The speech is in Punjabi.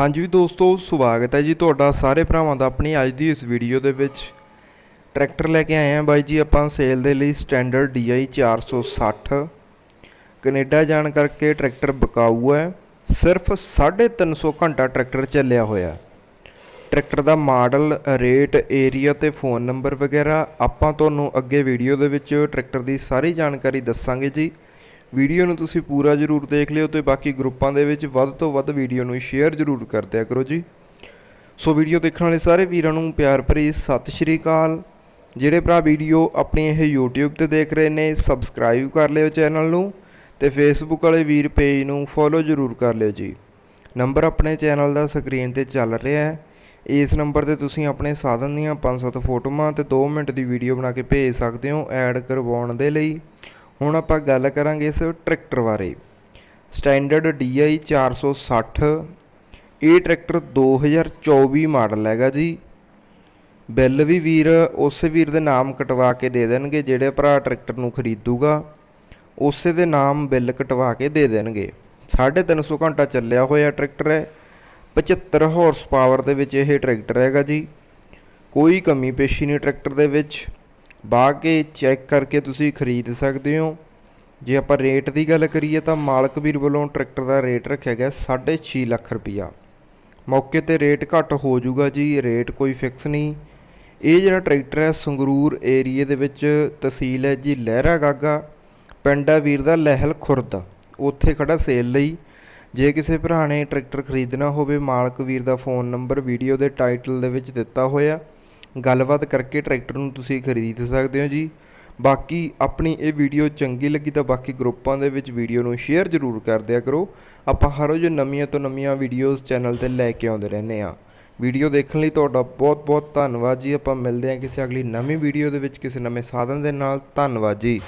ਹਾਂਜੀ ਦੋਸਤੋ, ਸਵਾਗਤ ਹੈ ਜੀ ਤੁਹਾਡਾ ਸਾਰੇ ਭਰਾਵਾਂ ਦਾ ਆਪਣੀ ਅੱਜ ਦੀ ਇਸ ਵੀਡੀਓ ਦੇ ਵਿੱਚ। ਟਰੈਕਟਰ ਲੈ ਕੇ ਆਏ ਹਾਂ ਬਾਈ ਜੀ ਆਪਾਂ ਸੇਲ ਦੇ ਲਈ ਸਟੈਂਡਰਡ DI 460 ਕੈਨੇਡਾ ਜਾਣ ਕਰਕੇ ਟਰੈਕਟਰ ਬਕਾਊ ਹੈ। ਸਿਰਫ 350 ਘੰਟਾ ਟਰੈਕਟਰ ਚੱਲਿਆ ਹੋਇਆ ਟਰੈਕਟਰ ਦਾ ਮਾਡਲ, ਰੇਟ, ਏਰੀਆ ਤੇ ਫੋਨ ਨੰਬਰ ਵਗੈਰਾ ਆਪਾਂ ਤੁਹਾਨੂੰ ਅੱਗੇ ਵੀਡੀਓ ਦੇ ਵਿੱਚ ਟਰੈਕਟਰ ਦੀ ਸਾਰੀ ਜਾਣਕਾਰੀ ਦੱਸਾਂਗੇ ਜੀ। ਵੀਡੀਓ ਨੂੰ ਤੁਸੀਂ ਪੂਰਾ ਜ਼ਰੂਰ ਦੇਖ ਲਿਓ ਤੇ ਬਾਕੀ ਗਰੁੱਪਾਂ ਦੇ ਵਿੱਚ ਵੱਧ ਤੋਂ ਵੱਧ ਵੀਡੀਓ ਨੂੰ ਸ਼ੇਅਰ ਜ਼ਰੂਰ ਕਰ ਦਿਆ ਕਰੋ ਜੀ। ਸੋ ਵੀਡੀਓ ਦੇਖਣ ਵਾਲੇ ਸਾਰੇ ਵੀਰਾਂ ਨੂੰ ਪਿਆਰ ਭਰੀ ਸਤਿ ਸ਼੍ਰੀ ਅਕਾਲ। ਜਿਹੜੇ ਭਰਾ ਵੀਡੀਓ ਆਪਣੀ ਇਹ YouTube ਤੇ ਦੇਖ ਰਹੇ ਨੇ ਸਬਸਕ੍ਰਾਈਬ ਕਰ ਲਿਓ ਚੈਨਲ ਨੂੰ ਤੇ Facebook ਵਾਲੇ ਵੀਰ ਪੇਜ ਨੂੰ ਫੋਲੋ ਜ਼ਰੂਰ ਕਰ ਲਿਓ ਜੀ। ਨੰਬਰ ਆਪਣੇ ਚੈਨਲ ਦਾ ਸਕਰੀਨ ਤੇ ਚੱਲ ਰਿਹਾ ਹੈ। ਇਸ ਨੰਬਰ ਤੇ ਤੁਸੀਂ ਆਪਣੇ ਸਾਧਨ ਦੀਆਂ 5-7 ਫੋਟੋਆਂ ਤੇ 2 ਮਿੰਟ ਦੀ ਵੀਡੀਓ ਬਣਾ ਕੇ ਭੇਜ ਸਕਦੇ ਹੋ ਐਡ ਕਰਵਾਉਣ ਦੇ ਲਈ। ਹੁਣ ਆਪਾਂ ਗੱਲ ਕਰਾਂਗੇ ਇਸ ਟਰੈਕਟਰ ਬਾਰੇ। ਸਟੈਂਡਰਡ DI 460 ਇਹ ਟਰੈਕਟਰ 2024 ਮਾਡਲ ਹੈਗਾ ਜੀ। ਬਿੱਲ ਵੀ ਵੀਰ, ਉਸ ਵੀਰ ਦੇ ਨਾਮ ਕਟਵਾ ਕੇ ਦੇ ਦੇਣਗੇ, ਜਿਹੜੇ ਭਰਾ ਟਰੈਕਟਰ ਨੂੰ ਖਰੀਦੂਗਾ, ਉਸੇ ਦੇ ਨਾਮ ਬਿੱਲ ਕਟਵਾ ਕੇ ਦੇ ਦੇਣਗੇ। 350 ਘੰਟਾ ਚੱਲਿਆ ਹੋਇਆ ਟਰੈਕਟਰ ਹੈ 75 ਹਾਰਸ ਪਾਵਰ ਦੇ ਵਿੱਚ ਇਹ ਟਰੈਕਟਰ ਹੈਗਾ ਜੀ। ਕੋਈ ਕਮੀ ਪੇਸ਼ੀ ਨਹੀਂ ਟਰੈਕਟਰ ਦੇ ਵਿੱਚ। ਬਾਹ ਕੇ ਚੈੱਕ ਕਰਕੇ ਤੁਸੀਂ ਖਰੀਦ ਸਕਦੇ ਹੋ। ਜੇ ਆਪਾਂ ਰੇਟ ਦੀ ਗੱਲ ਕਰੀਏ ਤਾਂ ਮਾਲਕ ਵੀਰ ਵੱਲੋਂ ਟਰੈਕਟਰ ਦਾ ਰੇਟ ਰੱਖਿਆ ਗਿਆ 6.5 ਲੱਖ ਰੁਪਈਆ ਮੌਕੇ ਤੇ ਰੇਟ ਘੱਟ ਹੋ ਜਾਊਗਾ ਜੀ ਰੇਟ ਕੋਈ ਫਿਕਸ ਨਹੀਂ। ਇਹ ਜਿਹੜਾ ਟਰੈਕਟਰ ਹੈ, ਸੰਗਰੂਰ ਏਰੀਏ ਦੇ ਵਿੱਚ ਤਹਿਸੀਲ ਹੈ ਜੀ ਲਹਿਰਾ ਗਾਗਾ। ਪਿੰਡ ਹੈ ਵੀਰ ਦਾ ਲਹਿਲ ਖੁਰਦ। ਉੱਥੇ ਖੜਾ ਸੇਲ ਲਈ। ਜੇ ਕਿਸੇ ਭਰਾ ਨੇ ਟਰੈਕਟਰ ਖਰੀਦਣਾ ਹੋਵੇ, ਮਾਲਕ ਵੀਰ ਦਾ ਫੋਨ ਨੰਬਰ ਵੀਡੀਓ ਦੇ ਟਾਈਟਲ ਦੇ ਵਿੱਚ ਦਿੱਤਾ ਹੋਇਆ। ਗੱਲਬਾਤ ਕਰਕੇ ਟਰੈਕਟਰ ਨੂੰ ਤੁਸੀਂ ਖਰੀਦ ਸਕਦੇ ਹੋ ਜੀ। ਬਾਕੀ ਆਪਣੀ ਇਹ ਵੀਡੀਓ ਚੰਗੀ ਲੱਗੀ ਤਾਂ ਬਾਕੀ ਗਰੁੱਪਾਂ ਦੇ ਵਿੱਚ ਵੀਡੀਓ ਨੂੰ ਸ਼ੇਅਰ ਜ਼ਰੂਰ ਕਰ ਦਿਆ ਕਰੋ। ਆਪਾਂ ਹਰ ਰੋਜ਼ ਨਵੀਆਂ ਤੋਂ ਨਵੀਆਂ ਵੀਡੀਓਜ਼ ਚੈਨਲ ਤੇ ਲੈ ਕੇ ਆਉਂਦੇ ਰਹਿੰਦੇ ਆ ਵੀਡੀਓ ਦੇਖਣ ਲਈ ਤੁਹਾਡਾ ਬਹੁਤ ਬਹੁਤ ਧੰਨਵਾਦ ਜੀ। ਆਪਾਂ ਮਿਲਦੇ ਹਾਂ ਕਿਸੇ ਅਗਲੀ ਨਵੀਂ ਵੀਡੀਓ ਦੇ ਵਿੱਚ ਕਿਸੇ ਨਵੇਂ ਸਾਧਨ ਦੇ ਨਾਲ। ਧੰਨਵਾਦ ਜੀ।